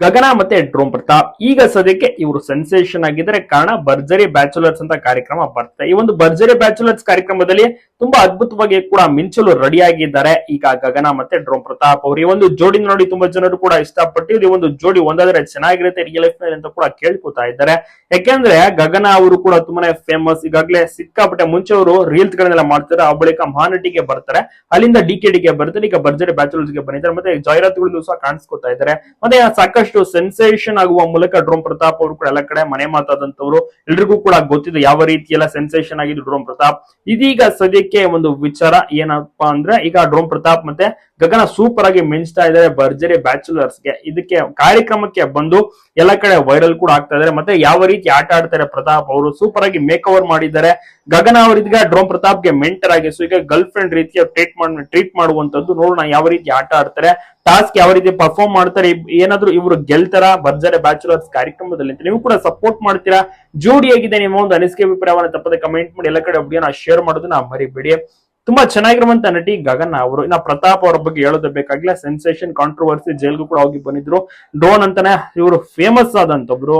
ಗಗನ ಮತ್ತೆ ಡ್ರೋಮ್ ಪ್ರತಾಪ್ ಈಗ ಸದ್ಯಕ್ಕೆ ಇವರು ಸೆನ್ಸೇಷನ್ ಆಗಿದ್ರೆ ಕಾರಣ ಭರ್ಜರಿ ಬ್ಯಾಚುಲರ್ಸ್ ಅಂತ ಕಾರ್ಯಕ್ರಮ ಬರ್ತದೆ ಈ ಒಂದು ಭರ್ಜರಿ ಬ್ಯಾಚುಲರ್ಸ್ ಕಾರ್ಯಕ್ರಮದಲ್ಲಿ ತುಂಬಾ ಅದ್ಭುತವಾಗಿ ಕೂಡ ಮಿಂಚಲು ರೆಡಿ ಆಗಿದ್ದಾರೆ. ಈಗ ಗಗನ ಮತ್ತೆ ಡ್ರೋಮ್ ಪ್ರತಾಪ್ ಅವರು ಈ ಒಂದು ಜೋಡಿ ನೋಡಿ ತುಂಬಾ ಜನರು ಕೂಡ ಇಷ್ಟಪಟ್ಟು ಈ ಒಂದು ಜೋಡಿ ಒಂದಾದ್ರೆ ಚೆನ್ನಾಗಿರುತ್ತೆ ರಿಯಲ್ ಲೈಫ್ನಲ್ಲಿ ಅಂತ ಕೂಡ ಕೇಳ್ಕೊತಾ ಇದ್ದಾರೆ. ಯಾಕೆಂದ್ರೆ ಗಗನ ಅವರು ಕೂಡ ತುಂಬಾನೇ ಫೇಮಸ್ ಈಗಾಗಲೇ ಸಿಕ್ಕಾಪಟ್ಟೆ ಮುಂಚೆ ಅವರು ರೀಲ್ಸ್ ಗಳನ್ನೆಲ್ಲ ಮಾಡ್ತಾರೆ ಆ ಬಳಿಕ ಮಹಾನಟಿಗೆ ಬರ್ತಾರೆ. ಅಲ್ಲಿಂದ ಡಿ ಕೆ ಡಿಗೆ ಬರ್ತಾರೆ. ಈಗ ಭರ್ಜರಿ ಬ್ಯಾಚುಲರ್ಸ್ಗೆ ಬಂದಿದ್ದಾರೆ. ಮತ್ತೆ ಜಾಹೀರಾತುಗಳು ಸಹ ಕಾಣಿಸ್ಕೊತಾ ಇದ್ದಾರೆ. ಮತ್ತೆ ಸಾಕಷ್ಟು ಸೆನ್ಸೇಷನ್ ಆಗುವ ಮೂಲಕ ಡ್ರೋಮ್ ಪ್ರತಾಪ್ ಅವರು ಕೂಡ ಎಲ್ಲ ಕಡೆ ಮನೆ ಮಾತಾದಂತವ್ರು ಎಲ್ರಿಗೂ ಕೂಡ ಗೊತ್ತಿದೆ ಯಾವ ರೀತಿ ಎಲ್ಲ ಸೆನ್ಸೇಷನ್ ಆಗಿದ್ದು ಡ್ರೋಮ್ ಪ್ರತಾಪ್. ಇದೀಗ ಸದ್ಯಕ್ಕೆ ಒಂದು ವಿಚಾರ ಏನಪ್ಪಾ ಅಂದ್ರೆ ಈಗ ಡ್ರೋಮ್ ಪ್ರತಾಪ್ ಮತ್ತೆ ಗಗನ ಸೂಪರ್ ಆಗಿ ಮಿಂಚ್ತಾ ಇದ್ದಾರೆ ಭರ್ಜರಿ ಬ್ಯಾಚುಲರ್ಸ್ಗೆ. ಇದಕ್ಕೆ ಕಾರ್ಯಕ್ರಮಕ್ಕೆ ಬಂದು ಎಲ್ಲ ಕಡೆ ವೈರಲ್ ಕೂಡ ಆಗ್ತಾ ಇದಾರೆ ಮತ್ತೆ ಯಾವ ರೀತಿ ಆಟ ಆಡ್ತಾರೆ ಪ್ರತಾಪ್ ಅವರು? ಸೂಪರ್ ಆಗಿ ಮೇಕ್ ಓವರ್ ಮಾಡಿದ್ದಾರೆ. ಗಗನ ಅವರಿದ್ಗ ಡ್ರೋಮ್ ಪ್ರತಾಪ್ಗೆ ಮೆಂಟರ್ ಆಗಿ ಸೊ ಈಗ ಗರ್ಲ್ ಫ್ರೆಂಡ್ ರೀತಿಯ ಟ್ರೀಟ್ ಮಾಡ್ ಟ್ರೀಟ್ ಮಾಡುವಂತದ್ದು ನೋಡೋಣ ಯಾವ ರೀತಿ ಆಟ ಆಡ್ತಾರೆ. ಟಾಸ್ಕ್ ಯಾವ ರೀತಿ ಪರ್ಫಾರ್ಮ್ ಮಾಡ್ತಾರೆ ಏನಾದ್ರು ಇವರು ಗೆಲ್ತಾರ ಭರ್ಜರಿ ಬ್ಯಾಚುಲರ್ಸ್ ಕಾರ್ಯಕ್ರಮದಲ್ಲಿ ಅಂತ ನೀವು ಕೂಡ ಸಪೋರ್ಟ್ ಮಾಡ್ತೀರಾ? ಜೋಡಿಯಾಗಿದೆ ನಿಮ್ಮ ಒಂದು ಅನಿಸಿಕೆ ಅಭಿಪ್ರಾಯವನ್ನು ತಪ್ಪದೆ ಕಮೆಂಟ್ ಮಾಡಿ, ಎಲ್ಲ ಕಡೆ ವಿಡಿಯೋನ ಶೇರ್ ಮಾಡೋದನ್ನ ಮರಿಬೇಡಿ. ತುಂಬಾ ಚೆನ್ನಾಗಿರುವಂತ ನಟಿ ಗಗನ್ ಅವರು, ಇನ್ನ ಪ್ರತಾಪ್ ಅವರ ಬಗ್ಗೆ ಹೇಳೋದು ಬೇಕಾಗಿಲ್ಲ ಸೆನ್ಸೇಷನ್ ಕಾಂಟ್ರವರ್ಸಿ ಜೈಲ್ಗೂ ಕೂಡ ಹೋಗಿ ಬಂದಿದ್ರು. ಡ್ರೋನ್ ಅಂತಾನೆ ಇವರು ಫೇಮಸ್ ಆದಂತೊಬ್ರು.